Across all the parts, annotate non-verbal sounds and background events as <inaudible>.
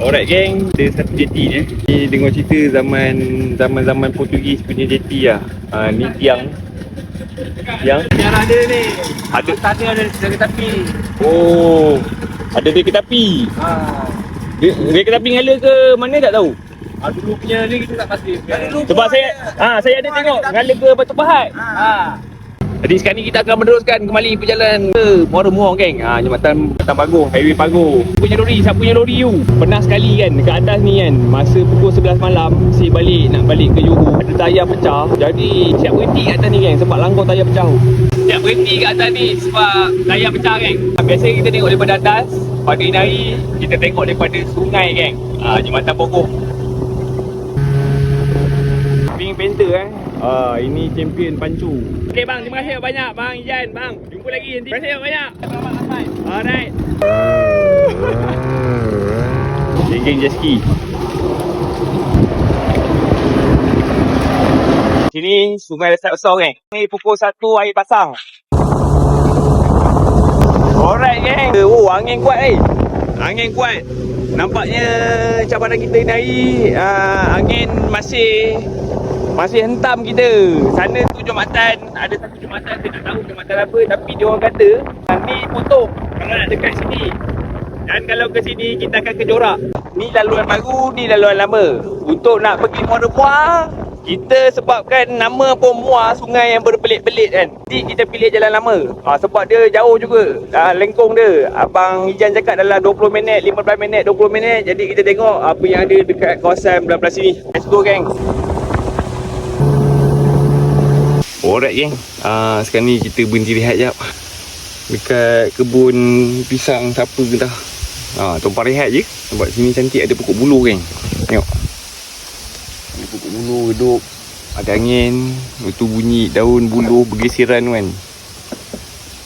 Alright geng, kita satu jeti ni. Ni dengar cerita zaman zaman-zaman Portugis punya jeti lah. Ha, ni tiang. Tiang. Yang ada ni. Ada. Tadi ada dari tepi. Oh. Ada dia ke tepi. Ha. Dia, dia ke tepi ngala ke mana tak tahu. Ah, dulu punya ni kita tak pasti. Sebab saya ha, saya ada tengok ngala ke Batu Pahat. Ha. Jadi sekarang ni kita akan meneruskan kembali perjalanan ke Muara Muar geng. Ha, jambatan Jambatan Pagoh, Highway Pagoh. Punya lori, siapa punya lori you? Pernah sekali kan dekat atas ni kan. Masa pukul 11 malam, si balik nak balik ke Johor. Ada tayar pecah. Jadi siap berhenti kat atas ni geng sebab langkau tayar pecah. Siap berhenti kat atas ni sebab tayar pecah geng. Biasa kita tengok daripada atas. Pada ini hari, kita tengok daripada sungai geng. Ha, jambatan Pagoh. Pink Panther eh. Ah, ini champion pancu. Okey bang, terima kasih banyak bang Ijan, bang. Jumpa lagi nanti. Terima kasih banyak. Selamat sampai. Alright. Geng jet ski. Sini sungai besar besar geng. Ni pukul 1 air pasang. Alright geng. Oh angin kuat eh. Angin kuat. Nampaknya cabaran kita ni hari uh, angin masih masih hentam kita. Sana tu Jumatan, ada satu Jumatan saya tak tahu Jumatan apa tapi dia orang kata ni potong kalau nak dekat sini. Dan kalau ke sini kita akan ke Jorak. Ni laluan baru, ni laluan lama. Untuk nak pergi Muara Muar, kita sebabkan nama pun Muar sungai yang berbelit-belit kan. Jadi kita pilih jalan lama. Ha, sebab dia jauh juga. Ha, lengkong dia. Abang Ijan cakap dalam 20 minit, 15 minit, 20 minit. Jadi kita tengok apa yang ada dekat kawasan belah-belah sini. Let's go geng. Alright geng. Ah sekarang ni kita berhenti rehat jap. Dekat kebun pisang siapa ke dah. Ah tumpah rehat je. Sebab sini cantik ada pokok buluh geng. Tengok. Ada pokok buluh redup. Ada angin. Itu bunyi daun buluh bergesiran kan.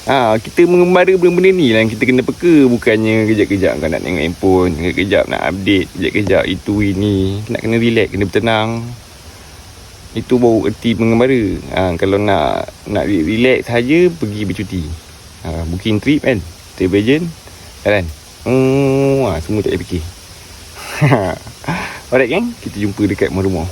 Ha, kita mengembara benda-benda ni lah kita kena peka Bukannya kejap-kejap kau nak tengok handphone Kejap-kejap nak update Kejap-kejap itu ini Nak kena relax, kena bertenang itu baru erti mengembara. Ha, kalau nak nak relax saja pergi bercuti. Ha, booking trip kan. Travel agent jalan. Hmm, ha, semua tak payah fikir. <laughs> Alright gang, kita jumpa dekat Muar.